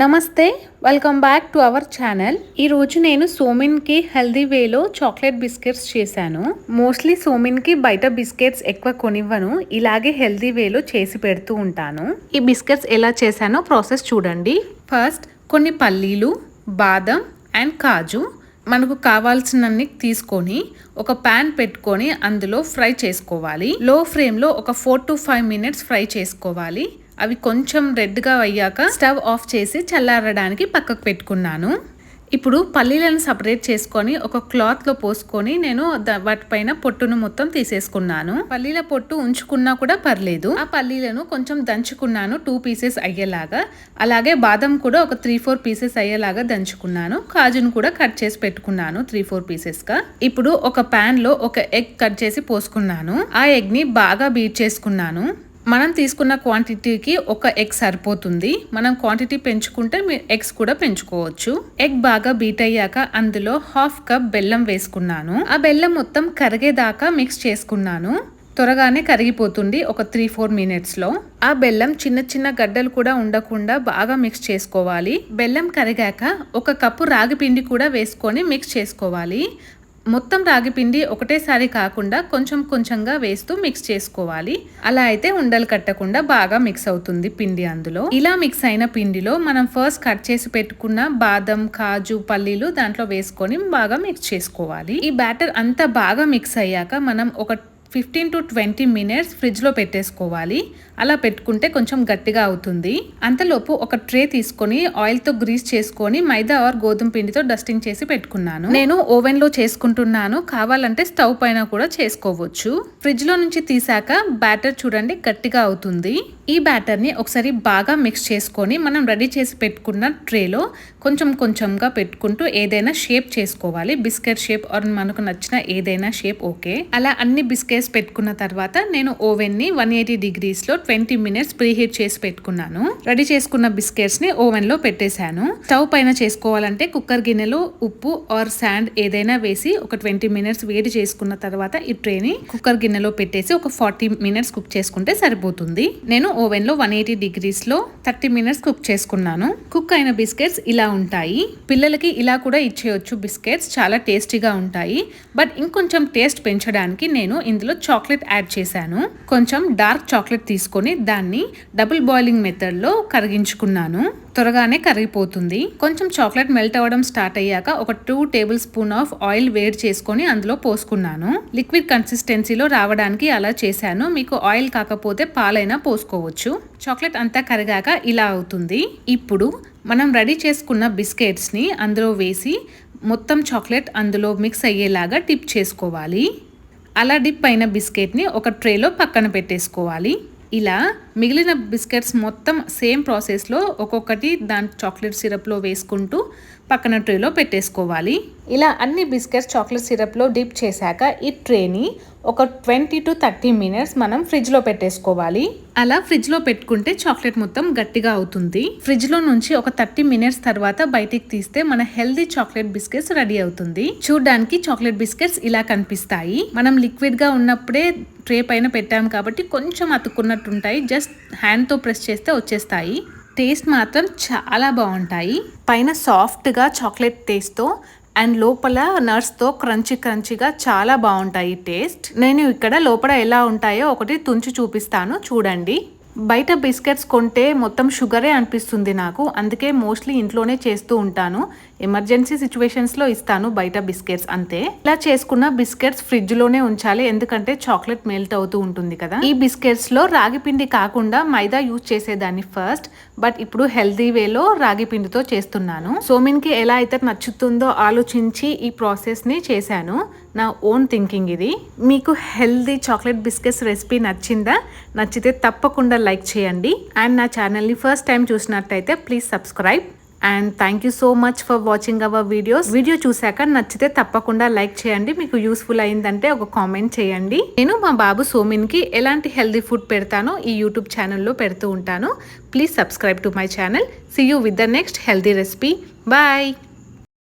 నమస్తే welcome back to our channel ఈరోజు నేను సోమిన్కి హెల్దీ వేలో చాక్లెట్ బిస్కెట్స్ చేశాను. మోస్ట్లీ సోమిన్కి బయట బిస్కెట్స్ ఎక్కువ కొనివ్వను. ఇలాగే హెల్దీ వేలో చేసి పెడుతూ ఉంటాను. ఈ బిస్కెట్స్ ఎలా చేశానో ప్రాసెస్ చూడండి. ఫస్ట్ కొన్ని పల్లీలు బాదం అండ్ కాజు మనకు కావాల్సినన్ని తీసుకొని ఒక ప్యాన్ పెట్టుకొని అందులో ఫ్రై చేసుకోవాలి. లో ఫ్లేమ్లో ఒక four to five minutes fry చేసుకోవాలి. అవి కొంచెం రెడ్గా అయ్యాక స్టవ్ ఆఫ్ చేసి చల్లారడానికి పక్కకు పెట్టుకున్నాను. ఇప్పుడు పల్లీలను సపరేట్ చేసుకొని ఒక క్లాత్లో పోసుకొని నేను వాటిపైన పొట్టును మొత్తం తీసేసుకున్నాను. పల్లీల పొట్టు ఉంచుకున్నా కూడా పర్లేదు. ఆ పల్లీలను కొంచెం దంచుకున్నాను టూ పీసెస్ అయ్యేలాగా. అలాగే బాదం కూడా ఒక త్రీ ఫోర్ పీసెస్ అయ్యేలాగా దంచుకున్నాను. కాజును కూడా కట్ చేసి పెట్టుకున్నాను త్రీ ఫోర్ పీసెస్గా. ఇప్పుడు ఒక ప్యాన్లో ఒక ఎగ్ కట్ చేసి పోసుకున్నాను. ఆ ఎగ్ని బాగా బీట్ చేసుకున్నాను. మనం తీసుకున్న క్వాంటిటీకి ఒక ఎగ్ సరిపోతుంది. మనం క్వాంటిటీ పెంచుకుంటే మీరు ఎగ్స్ కూడా పెంచుకోవచ్చు. ఎగ్ బాగా బీట్ అయ్యాక అందులో హాఫ్ కప్ బెల్లం వేసుకున్నాను. ఆ బెల్లం మొత్తం కరిగేదాకా మిక్స్ చేసుకున్నాను. త్వరగానే కరిగిపోతుంది ఒక త్రీ ఫోర్ మినిట్స్లో ఆ బెల్లం చిన్న చిన్న గడ్డలు కూడా ఉండకుండా బాగా మిక్స్ చేసుకోవాలి. బెల్లం కరిగాక ఒక కప్పు రాగి పిండి కూడా వేసుకొని మిక్స్ చేసుకోవాలి. మొత్తం రాగి పిండి ఒకటేసారి కాకుండా కొంచెం కొంచెంగా వేస్తూ మిక్స్ చేసుకోవాలి. అలా అయితే ఉండలు కట్టకుండా బాగా మిక్స్ అవుతుంది పిండి అందులో. ఇలా మిక్స్ అయిన పిండిలో మనం ఫస్ట్ కట్ చేసి పెట్టుకున్న బాదం కాజు పల్లీలు దాంట్లో వేసుకొని బాగా మిక్స్ చేసుకోవాలి. ఈ బ్యాటర్ అంతా బాగా మిక్స్ అయ్యాక మనం ఒక ఫిఫ్టీన్ టు ట్వంటీ మినిట్స్ ఫ్రిడ్జ్లో పెట్టేసుకోవాలి. అలా పెట్టుకుంటే కొంచెం గట్టిగా అవుతుంది. అంతలోపు ఒక ట్రే తీసుకొని ఆయిల్తో గ్రీస్ చేసుకొని మైదా ఆర్ గోధుమ పిండితో డస్టింగ్ చేసి పెట్టుకున్నాను. నేను ఓవెన్లో చేసుకుంటున్నాను. కావాలంటే స్టవ్ పైన కూడా చేసుకోవచ్చు. ఫ్రిడ్జ్లో నుంచి తీసాక బ్యాటర్ చూడండి గట్టిగా అవుతుంది. ఈ బ్యాటర్ని ఒకసారి బాగా మిక్స్ చేసుకొని మనం రెడీ చేసి పెట్టుకున్న ట్రేలో కొంచెం కొంచెంగా పెట్టుకుంటూ ఏదైనా షేప్ చేసుకోవాలి. బిస్కెట్ షేప్ ఆర్ మనకు నచ్చిన ఏదైనా షేప్ ఓకే అలా అన్ని బిస్కెట్స్ పెట్టుకున్న తర్వాత నేను ఓవెన్ని వన్ ఎయిటీ డిగ్రీస్లో ట్వంటీ మినిట్స్ ప్రీహీట్ చేసి పెట్టుకున్నాను. రెడీ చేసుకున్న బిస్కెట్స్ని ఓవెన్లో పెట్టేశాను. స్టవ్ పైన చేసుకోవాలంటే కుక్కర్ గిన్నెలో ఉప్పు ఆర్ శాండ్ ఏదైనా వేసి ఒక ట్వంటీ మినిట్స్ వేడి చేసుకున్న తర్వాత ఈ ట్రేని కుక్కర్ గిన్నెలో పెట్టేసి ఒక ఫార్టీ మినిట్స్ కుక్ చేసుకుంటే సరిపోతుంది. నేను ఓవెన్లో వన్ ఎయిటీ డిగ్రీస్లో థర్టీ మినిట్స్ కుక్ చేసుకున్నాను. కుక్ అయిన బిస్కెట్స్ ఇలా ఉంటాయి. పిల్లలకి ఇలా కూడా ఇచ్చేయచ్చు బిస్కెట్స్. చాలా టేస్టీగా ఉంటాయి. బట్ ఇంకొంచెం టేస్ట్ పెంచడానికి నేను ఇందులో చాక్లెట్ యాడ్ చేశాను. కొంచెం డార్క్ చాక్లెట్ తీసుకొని దాన్ని డబుల్ బాయిలింగ్ మెథడ్లో కరిగించుకున్నాను. త్వరగానే కరిగిపోతుంది. కొంచెం చాక్లెట్ మెల్ట్ అవ్వడం స్టార్ట్ అయ్యాక ఒక two tablespoon of oil వేడి చేసుకొని అందులో పోసుకున్నాను. లిక్విడ్ కన్సిస్టెన్సీలో రావడానికి అలా చేశాను. మీకు ఆయిల్ కాకపోతే పాలైనా పోసుకోవచ్చు. చాక్లెట్ అంతా కరిగాక ఇలా అవుతుంది. ఇప్పుడు మనం రెడీ చేసుకున్న బిస్కెట్స్ని అందులో వేసి మొత్తం చాక్లెట్ అందులో మిక్స్ అయ్యేలాగా టిప్ చేసుకోవాలి. అలా డిప్ అయిన బిస్కెట్ని ఒక ట్రేలో పక్కన పెట్టేసుకోవాలి. ఇలా మిగిలిన బిస్కెట్స్ మొత్తం సేమ్ ప్రాసెస్లో ఒక్కొక్కటి దాని చాక్లెట్ సిరప్లో వేసుకుంటూ పక్కన ట్రేలో పెట్టేసుకోవాలి. ఇలా అన్ని బిస్కెట్స్ చాక్లెట్ సిరప్లో డిప్ చేశాక ఈ ట్రేని ఒక ట్వంటీ టు థర్టీ మినిట్స్ మనం ఫ్రిడ్జ్లో పెట్టేసుకోవాలి. అలా ఫ్రిడ్జ్లో పెట్టుకుంటే చాక్లెట్ మొత్తం గట్టిగా అవుతుంది. ఫ్రిడ్జ్లో నుంచి ఒక థర్టీ మినిట్స్ తర్వాత బయటికి తీస్తే మన హెల్దీ చాక్లెట్ బిస్కెట్స్ రెడీ అవుతుంది. చూడడానికి చాక్లెట్ బిస్కెట్స్ ఇలా కనిపిస్తాయి. మనం లిక్విడ్గా ఉన్నప్పుడే ట్రే పైన పెట్టాం కాబట్టి కొంచెం అతుక్కున్నట్టుంటాయి. జస్ట్ హ్యాండ్తో ప్రెస్ చేస్తే వచ్చేస్తాయి. టేస్ట్ మాత్రం చాలా బాగుంటాయి. పైన సాఫ్ట్గా చాక్లెట్ టేస్ట్తో అండ్ లోపల నర్స్తో క్రంచి క్రంచిగా చాలా బాగుంటాయి టేస్ట్. నేను ఇక్కడ లోపల ఎలా ఉంటాయో ఒకటి తుంచి చూపిస్తాను. చూడండి. బయట బిస్కెట్స్ కొంటే మొత్తం షుగరే అనిపిస్తుంది నాకు. అందుకే మోస్ట్లీ ఇంట్లోనే చేస్తూ ఉంటాను. ఎమర్జెన్సీ సిచ్యువేషన్స్లో ఇస్తాను బయట బిస్కెట్స్ అంతే. ఇలా చేసుకున్న బిస్కెట్స్ ఫ్రిడ్జ్లోనే ఉంచాలి. ఎందుకంటే చాక్లెట్ మెల్ట్ అవుతూ ఉంటుంది కదా. ఈ బిస్కెట్స్లో రాగి పిండి కాకుండా మైదా యూజ్ చేసేదాన్ని ఫస్ట్. బట్ ఇప్పుడు హెల్తీ వేలో రాగి పిండితో చేస్తున్నాను. సోమిన్కి ఎలా అయితే నచ్చుతుందో ఆలోచించి ఈ ప్రాసెస్ని చేశాను. నా ఓన్ థింకింగ్ ఇది. మీకు హెల్దీ చాక్లెట్ బిస్కెట్స్ రెసిపీ నచ్చిందా? నచ్చితే తప్పకుండా లైక్ చేయండి. అండ్ నా ఛానల్ని ఫస్ట్ టైం చూసినట్టయితే please subscribe and thank you so much for watching our videos video చూశాక నచ్చితే తప్పకుండా లైక్ చేయండి. మీకు యూస్ఫుల్ అయిందంటే ఒక కామెంట్ చేయండి. నేను మా బాబు సోమిన్కి ఎలాంటి హెల్దీ ఫుడ్ పెడతానో ఈ యూట్యూబ్ ఛానల్లో పెడుతూ ఉంటాను. Please subscribe to my channel see you with the next healthy recipe bye